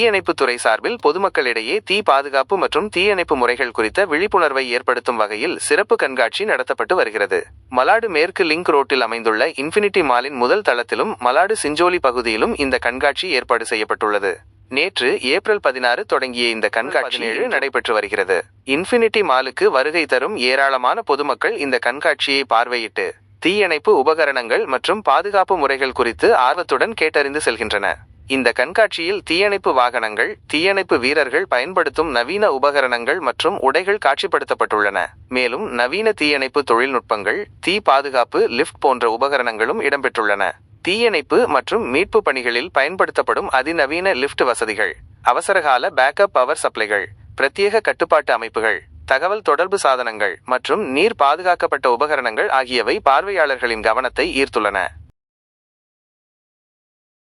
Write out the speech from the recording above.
தீயணைப்புத்துறை சார்பில் பொதுமக்களிடையே தீ பாதுகாப்பு மற்றும் தீயணைப்பு முறைகள் குறித்த விழிப்புணர்வை ஏற்படுத்தும் வகையில் சிறப்பு கண்காட்சி நடத்தப்பட்டு வருகிறது. மலாடு மேற்கு லிங்க் ரோட்டில் அமைந்துள்ள இன்ஃபினிட்டி மாலின் முதல் தளத்திலும் மலாடு சிஞ்சோலி பகுதியிலும் இந்த கண்காட்சி ஏற்பாடு செய்யப்பட்டுள்ளது. நேற்று ஏப்ரல் பதினாறு தொடங்கிய இந்த கண்காட்சி ஏழு நடைபெற்று வருகிறது. இன்ஃபினிட்டி மாலுக்கு வருகை தரும் ஏராளமான பொதுமக்கள் இந்த கண்காட்சியை பார்வையிட்டு தீயணைப்பு உபகரணங்கள் மற்றும் பாதுகாப்பு முறைகள் குறித்து ஆர்வத்துடன் கேட்டறிந்து செல்கின்றன இந்த கண்காட்சியில் தீயணைப்பு வாகனங்கள் தீயணைப்பு வீரர்கள் பயன்படுத்தும் நவீன உபகரணங்கள் மற்றும் உடைகள் காட்சிப்படுத்தப்பட்டுள்ளன. மேலும் நவீன தீயணைப்பு தொழில்நுட்பங்கள் தீ பாதுகாப்பு லிஃப்ட் போன்ற உபகரணங்களும் இடம்பெற்றுள்ளன. தீயணைப்பு மற்றும் மீட்பு பணிகளில் பயன்படுத்தப்படும் அதிநவீன லிஃப்ட் வசதிகள் அவசரகால பேக்கப் பவர் சப்ளைகள் பிரத்யேக கட்டுப்பாட்டு அமைப்புகள் தகவல் தொடர்பு சாதனங்கள் மற்றும் நீர் பாதுகாக்கப்பட்ட உபகரணங்கள் ஆகியவை பார்வையாளர்களின் கவனத்தை ஈர்த்துள்ளன.